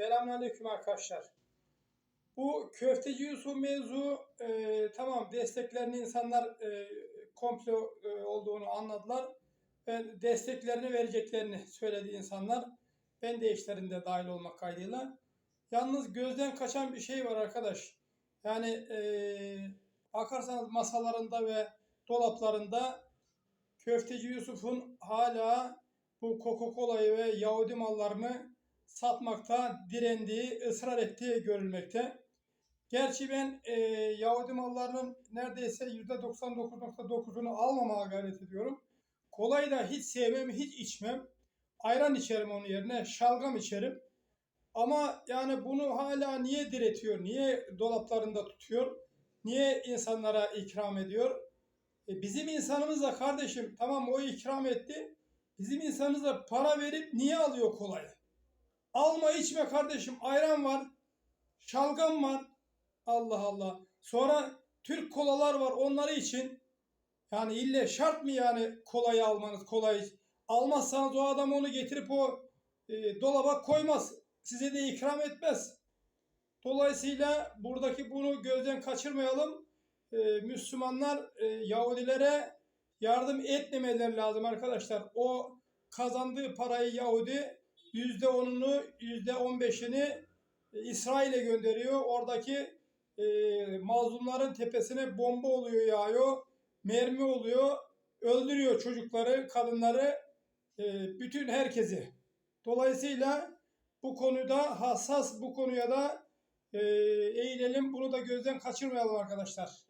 Selamünaleyküm arkadaşlar. Bu köfteci Yusuf mevzu e, tamam desteklerini insanlar e, komplo e, olduğunu anladılar. Ve desteklerini vereceklerini söyledi insanlar. Ben de işlerinde dahil olmak kaydıyla. Yalnız gözden kaçan bir şey var arkadaş. Yani e, bakarsanız masalarında ve dolaplarında köfteci Yusuf'un hala bu Coca-Cola'yı ve Yahudi mallarını satmakta direndiği, ısrar ettiği görülmekte. Gerçi ben e, Yahudi mallarının neredeyse %99.9'unu almamaya gayret ediyorum. Kolayı da hiç sevmem, hiç içmem. Ayran içerim onun yerine, şalgam içerim. Ama yani bunu hala niye diretiyor, niye dolaplarında tutuyor, niye insanlara ikram ediyor? E, bizim insanımız da kardeşim tamam o ikram etti. Bizim insanımız da para verip niye alıyor kolayı? Alma içme kardeşim. Ayran var. Şalgam var. Allah Allah. Sonra Türk kolalar var. Onları için yani ille şart mı yani kolayı almanız? Kolayı almazsanız o adam onu getirip o e, dolaba koymaz. Size de ikram etmez. Dolayısıyla buradaki bunu gözden kaçırmayalım. E, Müslümanlar e, Yahudilere yardım etmemeleri lazım arkadaşlar. O kazandığı parayı Yahudi yüzde onunu, yüzde on beşini İsrail'e gönderiyor. Oradaki e, mazlumların tepesine bomba oluyor, yağıyor, mermi oluyor, öldürüyor çocukları, kadınları, e, bütün herkesi. Dolayısıyla bu konuda hassas, bu konuya da e, eğilelim, bunu da gözden kaçırmayalım arkadaşlar.